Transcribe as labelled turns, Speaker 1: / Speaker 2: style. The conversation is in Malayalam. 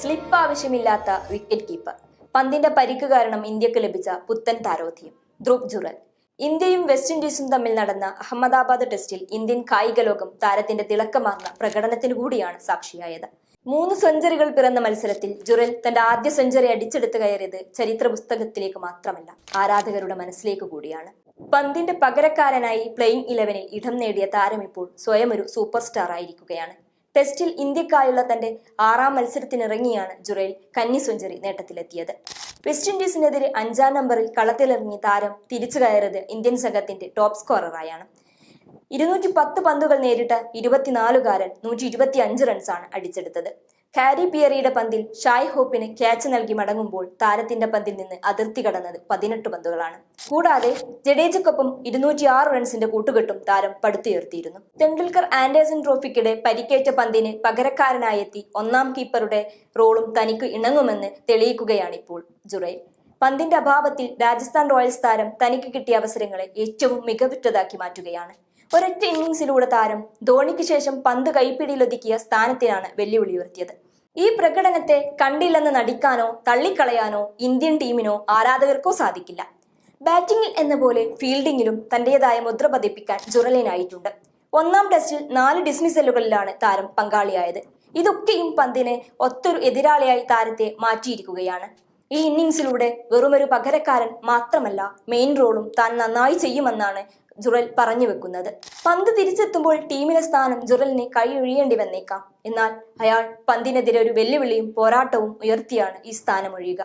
Speaker 1: സ്ലിപ്പ് ആവശ്യമില്ലാത്ത വിക്കറ്റ് കീപ്പർ പന്തിന്റെ പരിക്ക് കാരണം ഇന്ത്യയ്ക്ക് ലഭിച്ച പുത്തൻ താരോധ്യം ധ്രുവ് ജുറൽ. ഇന്ത്യയും വെസ്റ്റ് ഇൻഡീസും തമ്മിൽ നടന്ന അഹമ്മദാബാദ് ടെസ്റ്റിൽ ഇന്ത്യൻ കായിക ലോകം താരത്തിന്റെ തിളക്കമാർന്ന പ്രകടനത്തിന് കൂടിയാണ് സാക്ഷിയായത്. മൂന്ന് സെഞ്ചറികൾ പിറന്ന മത്സരത്തിൽ ജുറൽ തന്റെ ആദ്യ സെഞ്ചറി അടിച്ചെടുത്ത് കയറിയത് ചരിത്ര പുസ്തകത്തിലേക്ക് മാത്രമല്ല ആരാധകരുടെ മനസ്സിലേക്ക് കൂടിയാണ്. പന്തിന്റെ പകരക്കാരനായി പ്ലെയിങ് ഇലവനിൽ ഇടം നേടിയ താരം ഇപ്പോൾ സ്വയം ഒരു സൂപ്പർ സ്റ്റാർ ആയിരിക്കുകയാണ്. ടെസ്റ്റിൽ ഇന്ത്യക്കായുള്ള തന്റെ ആറാം മത്സരത്തിനിറങ്ങിയാണ് ജുറൈൽ കന്നി സെഞ്ചുറി നേട്ടത്തിലെത്തിയത്. വെസ്റ്റ് ഇൻഡീസിനെതിരെ അഞ്ചാം നമ്പറിൽ കളത്തിലിറങ്ങിയ താരം തിരിച്ചു കയറിയത് ഇന്ത്യൻ സംഘത്തിന്റെ ടോപ്പ് സ്കോററായാണ്. ഇരുന്നൂറ്റി പത്ത് പന്തുകൾ നേരിട്ട ഇരുപത്തിനാലുകാരൻ നൂറ്റി ഇരുപത്തി അഞ്ച് റൺസാണ് അടിച്ചെടുത്തത്. ഹാരി പിയറിയുടെ പന്തിൽ ഷായ് ഹോപ്പിന് ക്യാച്ച് നൽകി മടങ്ങുമ്പോൾ താരത്തിന്റെ പന്തിൽ നിന്ന് അതിർത്തി കടന്നത് പതിനെട്ട് പന്തുകളാണ്. കൂടാതെ ജഡേജക്കൊപ്പം ഇരുന്നൂറ്റി ആറ് റൺസിന്റെ കൂട്ടുകെട്ടും താരം പടുത്തുയർത്തിയിരുന്നു. തെണ്ടുൽക്കർ ആൻഡേഴ്സൺ ട്രോഫിക്കിടെ പരിക്കേറ്റ പന്തിന് പകരക്കാരനായെത്തി ഒന്നാം കീപ്പറുടെ റോളും തനിക്ക് ഇണങ്ങുമെന്ന് തെളിയിക്കുകയാണ് ഇപ്പോൾ ജുറൈൽ പന്തിന്റെ അഭാവത്തിൽ രാജസ്ഥാൻ റോയൽസ് താരം തനിക്ക് കിട്ടിയ അവസരങ്ങളെ ഏറ്റവും മികവുറ്റതാക്കി മാറ്റുകയാണ്. ഒരൊറ്റ ഇന്നിംഗ്സിലൂടെ താരം ധോണിക്ക് ശേഷം പന്ത് കൈപ്പിടിയിലൊതുക്കിയ സ്ഥാനത്തിനാണ് വെല്ലുവിളി ഉയർത്തിയത്. ഈ പ്രകടനത്തെ കണ്ടില്ലെന്ന് നടിക്കാനോ തള്ളിക്കളയാനോ ഇന്ത്യൻ ടീമിനോ ആരാധകർക്കോ സാധിക്കില്ല. ബാറ്റിംഗിൽ എന്ന പോലെ ഫീൽഡിങ്ങിലും തന്റേതായ മുദ്ര പതിപ്പിക്കാൻ ജുറലിനായിട്ടുണ്ട്. ഒന്നാം ടെസ്റ്റിൽ നാല് ഡിസ്മിസലുകളിലാണ് താരം പങ്കാളിയായത്. ഇതൊക്കെയും പന്തിനെ ഒത്തൊരു എതിരാളിയായി താരത്തെ മാറ്റിയിരിക്കുകയാണ്. ഈ ഇന്നിംഗ്സിലൂടെ വെറുമൊരു പകരക്കാരൻ മാത്രമല്ല മെയിൻ റോളും താൻ നന്നായി ചെയ്യുമെന്നാണ് ജുറൽ പറഞ്ഞു വെക്കുന്നത്. പന്ത് തിരിച്ചെത്തുമ്പോൾ ടീമിലെ സ്ഥാനം ജുറലിനെ കൈയൊഴിയേണ്ടി വന്നേക്കാം. എന്നാൽ അയാൾ പന്തിനെതിരെ ഒരു വെല്ലുവിളിയും പോരാട്ടവും ഉയർത്തിയാണ് ഈ സ്ഥാനമൊഴിയുക.